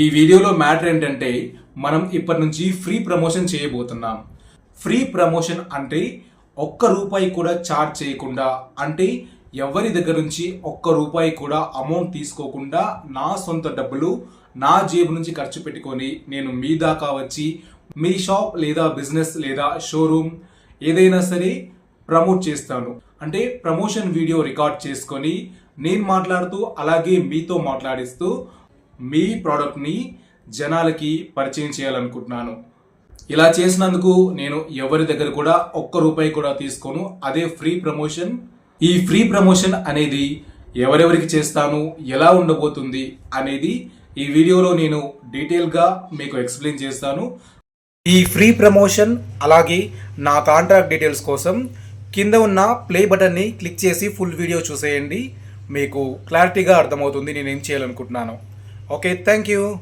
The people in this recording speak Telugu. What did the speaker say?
ఈ వీడియోలో మ్యాటర్ ఏంటంటే మనం ఇప్పటి నుంచి ఫ్రీ ప్రమోషన్ చేయబోతున్నాం. ఫ్రీ ప్రమోషన్ అంటే ఒక్క రూపాయి కూడా చార్జ్ చేయకుండా అంటే ఎవరి దగ్గర నుంచి ఒక్క రూపాయి కూడా అమౌంట్ తీసుకోకుండా నా సొంత డబ్బులు నా జేబు నుంచి ఖర్చు పెట్టుకొని నేను మీ దాకా వచ్చి మీ షాప్ లేదా బిజినెస్ లేదా షోరూమ్ ఏదైనా సరే ప్రమోట్ చేస్తాను. అంటే ప్రమోషన్ వీడియో రికార్డ్ చేసుకొని నేను మాట్లాడుతూ అలాగే మీతో మాట్లాడిస్తూ మీ ప్రోడక్ట్ని జనాలకి పరిచయం చేయాలనుకుంటున్నాను. ఇలా చేసినందుకు నేను ఎవరి దగ్గర కూడా ఒక్క రూపాయి కూడా తీసుకోను. అదే ఫ్రీ ప్రమోషన్. ఈ ఫ్రీ ప్రమోషన్ అనేది ఎవరెవరికి చేస్తాను ఎలా ఉండబోతుంది అనేది ఈ వీడియోలో నేను డీటెయిల్గా మీకు ఎక్స్ప్లెయిన్ చేస్తాను. ఈ ఫ్రీ ప్రమోషన్ అలాగే నా కాంట్రాక్ట్ డీటెయిల్స్ కోసం కింద ఉన్న ప్లే బటన్ని క్లిక్ చేసి ఫుల్ వీడియో చూసేయండి. మీకు క్లారిటీగా అర్థమవుతుంది నేను ఏం చేయాలనుకుంటున్నాను. Okay, thank you.